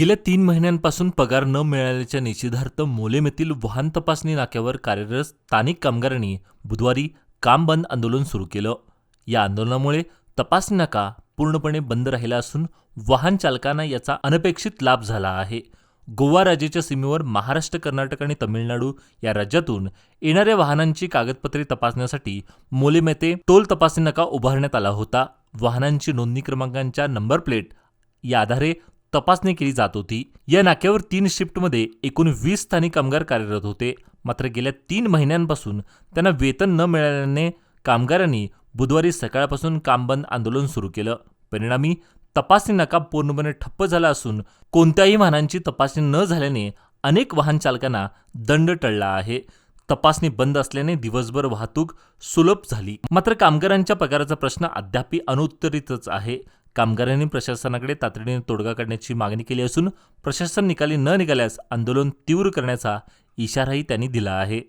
गेल्या तीन महिन्यांपासून पगार न मिळाल्याच्या निषेधार्थ मोलेम येथील वाहन तपासणी नाक्यावर कार्यरत स्थानिक कामगारांनी बुधवारी काम बंद आंदोलन सुरू केलं. या आंदोलनामुळे तपासणी नाका पूर्णपणे बंद राहिला असून वाहन चालकांना याचा अनपेक्षित लाभ झाला आहे. गोवा राज्याच्या सीमेवर महाराष्ट्र कर्नाटक आणि तमिळनाडू या राज्यातून येणाऱ्या वाहनांची कागदपत्रे तपासण्यासाठी मोलेम येथे टोल तपासणी नाका उभारण्यात आला होता. वाहनांची नोंदणी क्रमांकांच्या नंबर प्लेट या आधारे तपासणी केली जात होती. या नाक्यावर तीन शिफ्टमध्ये एकूण वीस स्थानिक कामगार कार्यरत होते. मात्र गेल्या तीन महिन्यांपासून त्यांना वेतन न मिळाल्याने कामगारांनी बुधवारी सकाळपासून काम बंद आंदोलन सुरू केलं. परिणामी तपासणी नाका पूर्णपणे ठप्प झाला असून कोणत्याही वाहनांची तपासणी न झाल्याने अनेक वाहन चालकांना दंड टळला आहे. तपासणी बंद असल्याने दिवसभर वाहतूक सुलभ झाली. मात्र कामगारांच्या पगाराचा प्रश्न अद्याप अनुत्तरितच आहे. कामगारांनी प्रशासनाकडे तातडीने तोडगा काढण्याची मागणी केली असून प्रशासन निकाली न निघाल्यास आंदोलन तीव्र करण्याचा इशाराही त्यांनी दिला आहे.